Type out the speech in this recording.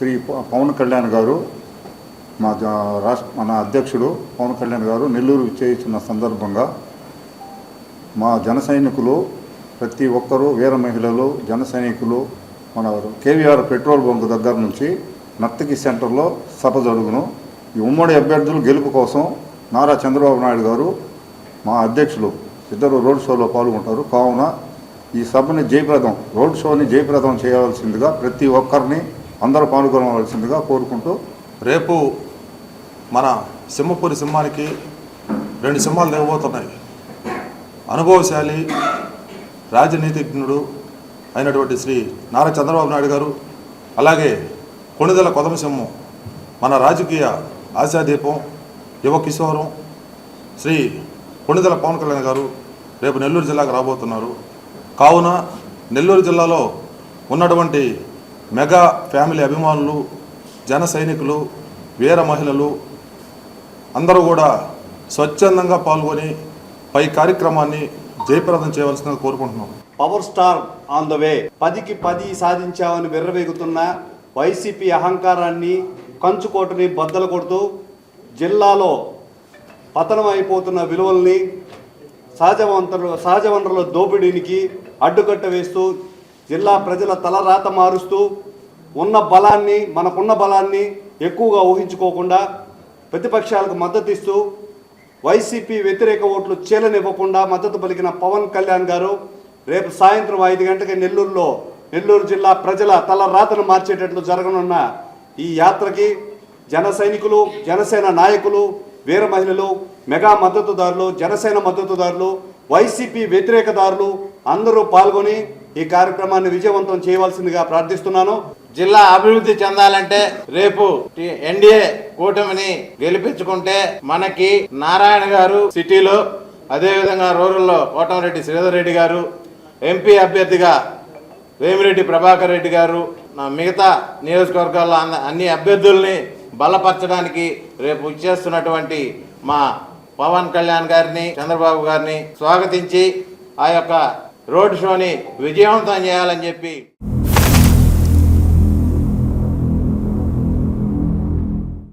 శ్రీ పవన్ కళ్యాణ్ గారు మా రాష్ట్ర మన అధ్యక్షుడు పవన్ కళ్యాణ్ గారు నెల్లూరు చేయించిన సందర్భంగా మా జన సైనికులు ప్రతి ఒక్కరూ వీర మహిళలు జన సైనికులు మన కేవీఆర్ పెట్రోల్ బంక్ దగ్గర నుంచి నర్తకి సెంటర్లో సభ జరుగును. ఈ ఉమ్మడి అభ్యర్థులు గెలుపు కోసం నారా చంద్రబాబు నాయుడు గారు మా అధ్యక్షులు ఇద్దరు రోడ్ షోలో పాల్గొంటారు. కావున ఈ సభని జయప్రదం రోడ్ షోని జయప్రదం చేయవలసిందిగా ప్రతి ఒక్కరిని అందరూ పాల్గొనవలసిందిగా కోరుకుంటూ రేపు మన సింహపురి సింహానికి రెండు సింహాలు దిగబోతున్నాయి అనుభవశాలి రాజనీతిజ్ఞుడు అయినటువంటి శ్రీ నారా చంద్రబాబు నాయుడు గారు అలాగే కొణిదెల కొదమ సింహం మన రాజకీయ ఆశాదీపం యువ కిశోరం శ్రీ కొణిదల పవన్ కళ్యాణ్ గారు రేపు నెల్లూరు జిల్లాకు రాబోతున్నారు. కావున నెల్లూరు జిల్లాలో ఉన్నటువంటి మెగా ఫ్యామిలీ అభిమానులు జన సైనికులు వీర మహిళలు అందరూ కూడా స్వచ్ఛందంగా పాల్గొని పై కార్యక్రమాన్ని జయప్రదం చేయవలసిందిగా కోరుకుంటున్నాం. Power star on the way. పదికి పది సాధించామని విర్రవేగుతున్న వైసీపీ అహంకారాన్ని కంచుకోటని బద్దలు కొడుతూ జిల్లాలో పతనం అయిపోతున్న విలువల్ని సహజ వనరుల సహజ వనరుల దోపిడీనికి అడ్డుకట్ట వేస్తూ జిల్లా ప్రజల తలరాత మారుస్తూ ఉన్న బలాన్ని మనకున్న బలాన్ని ఎక్కువగా ఊహించుకోకుండా ప్రతిపక్షాలకు మద్దతు ఇస్తూ వైసీపీ వ్యతిరేక ఓట్లు చీలనివ్వకుండా మద్దతు పలికిన పవన్ కళ్యాణ్ గారు రేపు సాయంత్రం ఐదు గంటకి నెల్లూరులో నెల్లూరు జిల్లా ప్రజల తల రాతను మార్చేటట్లు జరగనున్న ఈ యాత్రకి జన సైనికులు జనసేన నాయకులు వీర మహిళలు మెగా మద్దతుదారులు జనసేన మద్దతుదారులు వైసీపీ వ్యతిరేకదారులు అందరూ పాల్గొని ఈ కార్యక్రమాన్ని విజయవంతం చేయవలసిందిగా ప్రార్థిస్తున్నాను. జిల్లా అభివృద్ధి చెందాలంటే రేపు ఎన్డీఏ కూటమిని గెలిపించుకుంటే మనకి నారాయణ గారు సిటీలో అదేవిధంగా రూరల్లో కోటమిరెడ్డి శ్రీధర్ రెడ్డి గారు ఎంపీ అభ్యర్థిగా వేమిరెడ్డి ప్రభాకర్ రెడ్డి గారు నా మిగతా నియోజకవర్గాల్లో అన్ని అభ్యర్థుల్ని బలపరచడానికి రేపు ఇచ్చేస్తున్నటువంటి మా పవన్ కళ్యాణ్ గారిని చంద్రబాబు గారిని స్వాగతించి ఆ యొక్క రోడ్ షోని విజయవంతం చేయాలని చెప్పి